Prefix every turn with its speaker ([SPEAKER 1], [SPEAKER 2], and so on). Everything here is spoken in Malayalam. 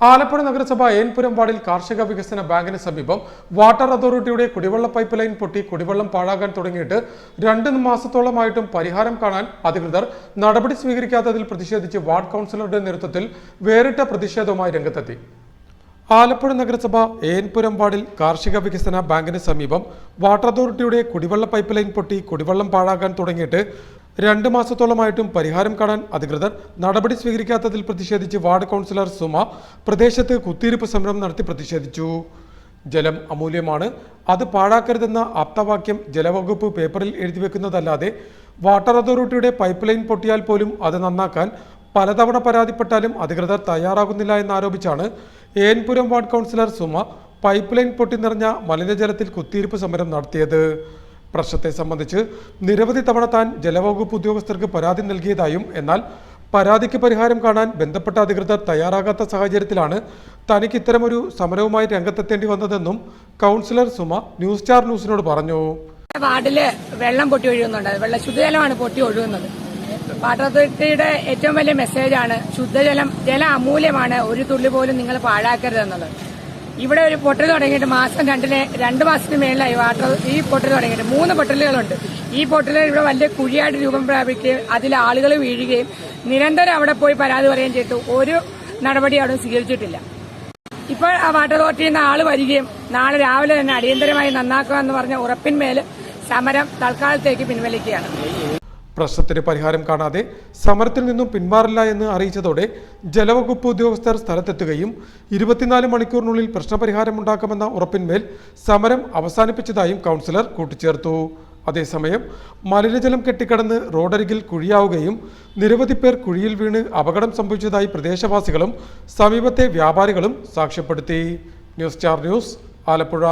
[SPEAKER 1] ആലപ്പുഴ നഗരസഭ ഏൻപുരം വാർഡിൽ കാർഷിക വികസന ബാങ്കിന് സമീപം വാട്ടർ അതോറിറ്റിയുടെ കുടിവെള്ള പൈപ്പ് ലൈൻ പൊട്ടി കുടിവെള്ളം പാഴാകാൻ തുടങ്ങിയിട്ട് രണ്ട് മാസത്തോളമായിട്ടും പരിഹാരം കാണാൻ അധികൃതർ നടപടി സ്വീകരിക്കാത്തതിൽ പ്രതിഷേധിച്ച് വാർഡ് കൗൺസിലറുടെ നേതൃത്വത്തിൽ വേറിട്ട പ്രതിഷേധവുമായി രംഗത്തെത്തി. ആലപ്പുഴ നഗരസഭ ഏൻപുരം വാർഡിൽ കാർഷിക വികസന ബാങ്കിന് സമീപം വാട്ടർ അതോറിറ്റിയുടെ കുടിവെള്ള പൈപ്പ് ലൈൻ പൊട്ടി കുടിവെള്ളം പാഴാകാൻ തുടങ്ങിയിട്ട് രണ്ട് മാസത്തോളമായിട്ടും പരിഹാരം കാണാൻ അധികൃതർ നടപടി സ്വീകരിക്കാത്തതിൽ പ്രതിഷേധിച്ച് വാർഡ് കൗൺസിലർ സുമ പ്രദേശത്ത് കുത്തിയിരിപ്പ് സമരം നടത്തി പ്രതിഷേധിച്ചു. ജലം അമൂല്യമാണ്. അത് പാഴാക്കരുതെന്ന ആപ്തവാക്യം ജലവകുപ്പ് പേപ്പറിൽ എഴുതി വെക്കുന്നതല്ലാതെ വാട്ടർ അതോറിറ്റിയുടെ പൈപ്പ് ലൈൻ പൊട്ടിയാൽ പോലും അത് നന്നാക്കാൻ പലതവണ പരാതിപ്പെട്ടാലും അധികൃതർ തയ്യാറാകുന്നില്ല എന്നാരോപിച്ചാണ് Enpuram ward councillor Suma pipeline പൊട്ടി നിറഞ്ഞ മലിനജലത്തിൽ കുത്തിയിരിപ്പ് സമരം നടത്തിയത്. പ്രശ്നത്തെ സംബന്ധിച്ച് നിരവധി തവണ താൻ ജലവകുപ്പ് ഉദ്യോഗസ്ഥർക്ക് പരാതി നൽകിയതായും എന്നാൽ പരാതിക്ക് പരിഹാരം കാണാൻ ബന്ധപ്പെട്ട അധികൃതർ തയ്യാറാകാത്ത സാഹചര്യത്തിലാണ് തനിക്ക് ഇത്തരമൊരു സമരവുമായി രംഗത്തെത്തേണ്ടി വന്നതെന്നും കൗൺസിലർ സുമ ന്യൂസ് സ്റ്റാർ ന്യൂസിനോട് പറഞ്ഞു.
[SPEAKER 2] വാർഡിൽ വെള്ളം പൊട്ടി ഒഴുകുന്നുണ്ട്. വെള്ള ശുദ്ധജലമാണ് പൊട്ടി ഒഴുകുന്നത്. വാട്ടർ അതോറിറ്റിയുടെ ഏറ്റവും വലിയ മെസ്സേജാണ് ശുദ്ധജലം ജലം അമൂല്യമാണ്. ഒരു തുള്ളി പോലും നിങ്ങൾ പാഴാക്കരുതെന്നുള്ളത്. ഇവിടെ ഒരു പൊട്ടൽ തുടങ്ങിയിട്ട് മാസം രണ്ടിന് രണ്ട് മാസത്തിന് മേളിലായി വാട്ടർ ഈ പൊട്ടൽ തുടങ്ങിയിട്ട്. മൂന്ന് പൊട്ടലുകളുണ്ട്. ഈ പൊട്ടലുകൾ ഇവിടെ വലിയ കുഴിയായിട്ട് രൂപം പ്രാപിക്കുകയും അതിൽ ആളുകൾ വീഴുകയും നിരന്തരം അവിടെ പോയി പരാതി പറയുകയും ചെയ്തു. ഒരു നടപടി അവിടെ സ്വീകരിച്ചിട്ടില്ല. ഇപ്പോൾ ആ വാട്ടർ അതോറിറ്റിയിൽ നിന്ന് ആൾ വരികയും നാളെ രാവിലെ തന്നെ അടിയന്തരമായി നന്നാക്കുക എന്ന് പറഞ്ഞ ഉറപ്പിന്മേൽ സമരം തൽക്കാലത്തേക്ക് പിൻവലിക്കുകയാണ്.
[SPEAKER 1] പ്രശ്നത്തിന് പരിഹാരം കാണാതെ സമരത്തിൽ നിന്നും പിന്മാറില്ല എന്ന് അറിയിച്ചതോടെ ജലവകുപ്പ് ഉദ്യോഗസ്ഥർ സ്ഥലത്തെത്തുകയും ഇരുപത്തിനാല് മണിക്കൂറിനുള്ളിൽ പ്രശ്നപരിഹാരം ഉണ്ടാക്കുമെന്ന ഉറപ്പിന്മേൽ സമരം അവസാനിപ്പിച്ചതായും കൗൺസിലർ കൂട്ടിച്ചേർത്തു. അതേസമയം മലിനജലം കെട്ടിക്കടന്ന് റോഡരികിൽ കുഴിയാവുകയും നിരവധി പേർ കുഴിയിൽ വീണ് അപകടം സംഭവിച്ചതായി പ്രദേശവാസികളും സമീപത്തെ വ്യാപാരികളും സാക്ഷ്യപ്പെടുത്തി. News star news Alappuzha.